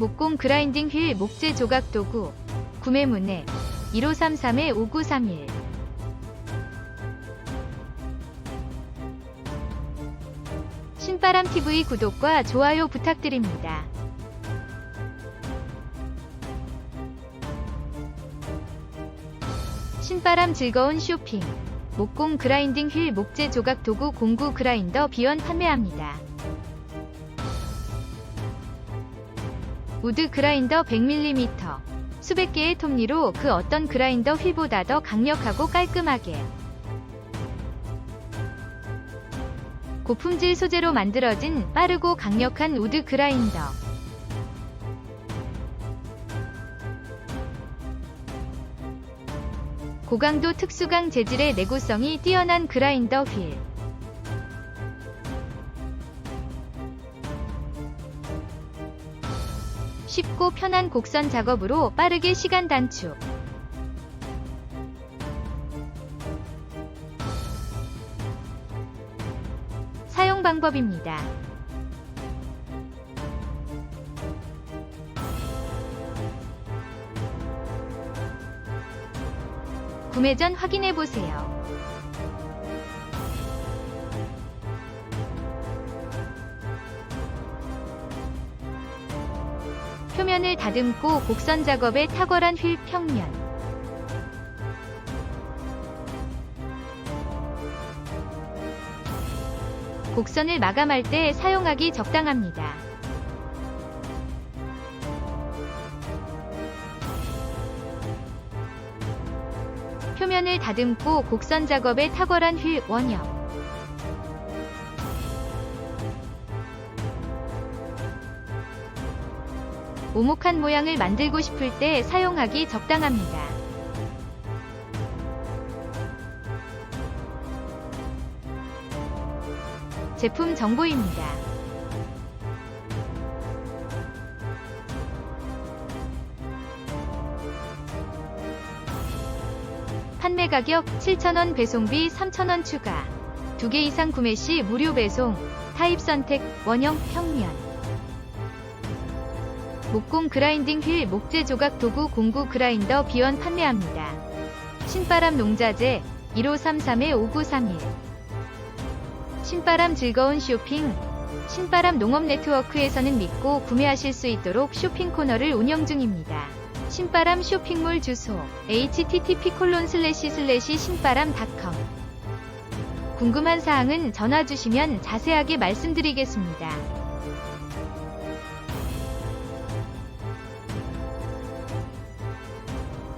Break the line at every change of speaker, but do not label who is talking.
목공 그라인딩 휠 목재 조각 도구 구매 문의 1533-5931 신바람 TV 구독과 좋아요 부탁드립니다. 신바람 즐거운 쇼핑 목공 그라인딩 휠 목재 조각 도구 공구 그라인더 비원 판매합니다. 우드 그라인더 100mm 수백 개의 톱니로 그 어떤 그라인더 휠보다 더 강력하고 깔끔하게 고품질 소재로 만들어진 빠르고 강력한 우드 그라인더. 고강도 특수강 재질의 내구성이 뛰어난 그라인더 휠 쉽고 편한 곡선 작업으로 빠르게 시간 단축. 사용 방법입니다. 구매 전 확인해 보세요. 표면을 다듬고 곡선 작업에 탁월한 휠 평면. 곡선을 마감할 때 사용하기 적당합니다. 표면을 다듬고 곡선 작업에 탁월한 휠 원형. 오목한 모양을 만들고 싶을 때 사용하기 적당합니다. 제품 정보입니다. 판매 가격 7,000원 배송비 3,000원 추가. 2개 이상 구매 시 무료 배송. 타입 선택 원형 평면. 목공 그라인딩 휠 목재 조각 도구 공구 그라인더 비원 판매합니다. 신바람 농자재 1533-5931 신바람 즐거운 쇼핑 신바람 농업 네트워크에서는 믿고 구매하실 수 있도록 쇼핑 코너를 운영 중입니다. 신바람 쇼핑몰 주소 http 신바람닷컴 궁금한 사항은 전화 주시면 자세하게 말씀드리겠습니다.